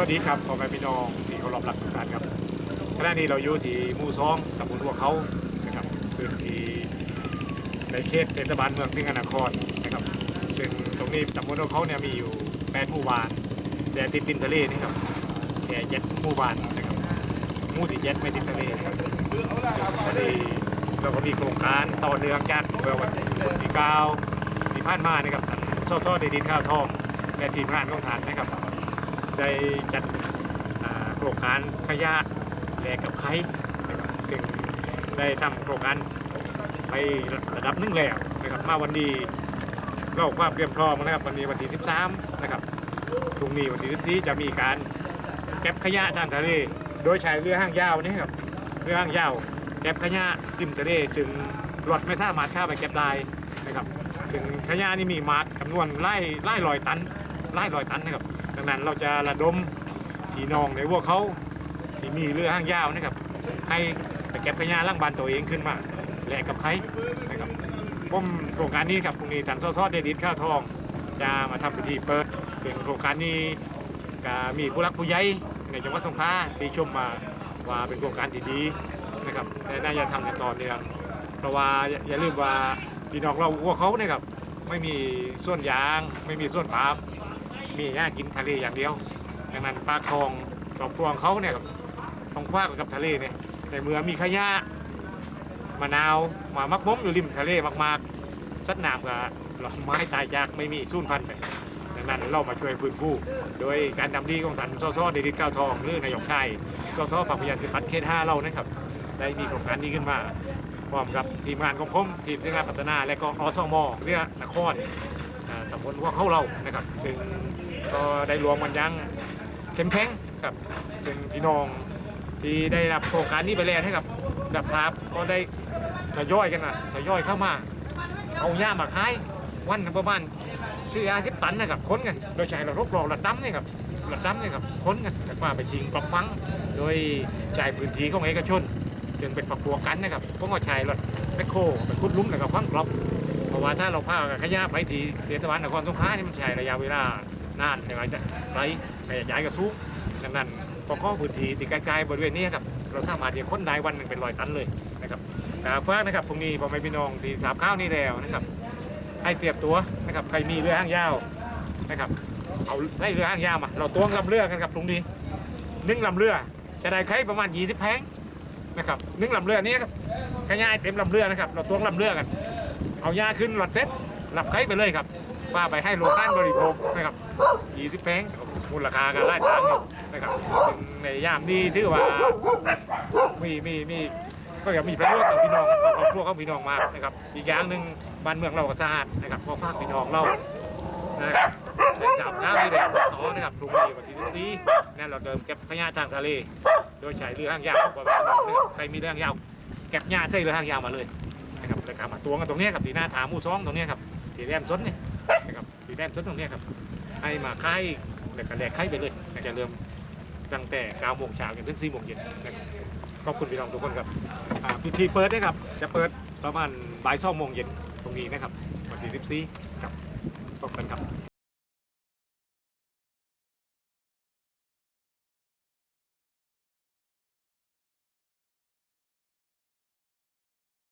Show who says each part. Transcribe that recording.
Speaker 1: วัสดีครับพ่อแม่พี่น้องที่เคารพรักทุกท่านครับขณะนี้เราอยู่ที่หมู่ซองตำบลหัวเขานะครับพื้นที่ในเขตเทศบาลเมืองสิงห์นครนะครับ ซึ่งตรงนี้ตำบลหัวเขาเนี่ยมีอยู่แปดหมู่บ้านแต่ติดริมทะเลนี่ครับแค่เจ็ดหมู่บ้านนะครับหมู่ที่เจ็ดไม่ติดทะเลนะครับซึ่งพอดีเราก็มีโครงการต่อเนื่องจากเมื่อวันที่เก้าที่ผ่านมานะครับทางสสเดดินข้าวทองและทีมงานของท่านนะครับ ได้จัดโครงการขยะแลกกับไข่นะครับซึ่งได้ทำโครงการไประดับหนึงแล้วนะครับมาวันนี้เราความเตรียมพร้อมนะครับวันนี้วันที่ 13 นะครับพรุ่งนี้วันที่14จะมีการเก็บขยะทางทะเลโดยใช้เรือห้างยาวนี่ครับเรือห้างยาวเก็บขยะริมทะเลซึ่งรถไม่สามารถข้าไปเก็บได้นะครับซึ่งขยะนี่มีมาร์กจำนวนไล่ไล่ลอยตันไล่ลอยตันนะครับ ดังนั้นเราจะระดมพี่น้องในพวกเขาที่มีเรือห้างยาวนะครับให้ไปเก็บขยะล่างบ้านตัวเองขึ้นมาแลกกับใครนะครับผมโครงการนี้ครับพรุ่งนี้ทันซอซอเดดิตข้าวทองจะมาทำพิธีเปิดซึ่งโครงการนี้ก็มีผู้รักผู้ใหญ่ในจังหวัดสงขลาที่ชมมาว่าเป็นโครงการที่ดีนะครับและน่าจะทำอย่างต่อเนื่องเพราะว่าอย่าอย่าลืมว่าพี่น้องเราพวกเขาเนี่ยครับไม่มีส่วนยาง ไม่มีส่วนปาล์ม มีหญ้ากินทะเลอย่างเดียวดังนั้นปลาคลองครอบครัวของเขาเนี่ยครับต้องคว้ากับทะเลเนี่ยในเมื่อมีขยะมะนาวมามักม้มอยู่ริมทะเลมากๆสัตว์น้ำกับหลอกไม้ตายจากไม่มีสูญพันธุ์ไปดังนั้นเรามาช่วยฟื้นฟูโดยการดำดีของท่านสสเดดิตก้าวทองหรือนายกชัยสสปักพยัญชนะเขตห้าเรานะครับได้มีโครงการนี้ขึ้นมาพร้อมกับทีมงานของผมทีมซึ่งงานพัฒนาและก็อสมเรือนครอ่าตำบลหัวเขาเรานะครับ ซึ่ง ก็ได้รวมกันยังเข้มแข็งครับซึ่งพี่น้องที่ได้รับโครงการนี้ไปแล้วนะครับดับทราบก็ได้ทยอยกันนะทยอยเข้ามา เอาหญ้ามาขายวันประมาณสี่อาสิบตันนะครับค้นกัน โดยใช้ระบบรองระดับนี่ครับระดับนี่ครับค้นกันจากมาไปทิ้งปลักฟัง โดยใช้พื้นที่ของเอกชนจึงเป็นฝักบัวกันนะครับพวกก็ใช้รถแมคโครไปขุดลุ้มแล้วก็ฟังกรอบเพราะว่าถ้าเราพาขยะไปทีเทศบาลนครสงขลานี่มันใช้ระยะเวลา นานในการจะไปไปย้ายกระซุดังนั้นพอข้อพื้นที่ที่ใกล้ๆบริเวณนี้ครับเราสามารถที่จะค้นได้วันหนึ่งเป็นร้อยตันเลยนะครับกราฟ้านะครับพรุ่งนี้พอไม่พี่น้องที่สาบข้าวนี่แล้วนะครับ ให้เตรียมตัวนะครับใครมีเรือห้างยาวนะครับ เอาได้เรือห้างยาวมา เราตวงลำเรือกันครับพรุ่งนี้นึ่งลำเรือจะได้ใครประมาณ20แพงนะครับนึ่งลำเรือนี้ครับขยายเต็มลำเรือนะครับ เราตวงลำเรือกัน เอายาขึ้นหลอดเซ็ตหลับไข้ไปเลยครับ ว่าไปให้โรงงานบริโภคนะครับ20แพงมูลค่าก็ได้ตังค์นะครับในยามนี้ถือว่ามีมีมีก็อยากมีประโยชน์กับพี่น้องกับครอบครัวของพี่น้องมากนะครับ อีกอย่างหนึ่งบ้านเมืองเราก็สะอาดนะครับก็ฝากพี่น้องเรานะครับในสามเช้าที่แดงต่อนะครับพรุ่งนี้วันที่14นั่นเราเดิมเก็บขยะทางทะเล โดยใช้เรือหางยาวกว่าพี่น้องใครมีเรือหางยาวเก็บหญ้าใส่เรือหางยาวมาเลยนะครับรายการมาตัวกันตรงนี้ครับที่หน้าถามมู่ซ้องตรงนี้ครับที่แรมซนเนี่ย นะครับที่แรมซนตรงนี้ครับให้มาค่ายแล้วก็แลกไข่ไปเลยจะเริ่มตั้งแต่9โมงเช้าจนถึง4โมงเย็นขอบคุณพี่น้องทุกคนครับพิธีเปิดนะครับ จะเปิดประมาณบ่ายสองโมงเย็นตรงนี้นะครับวันที่14ครับพบกันครับ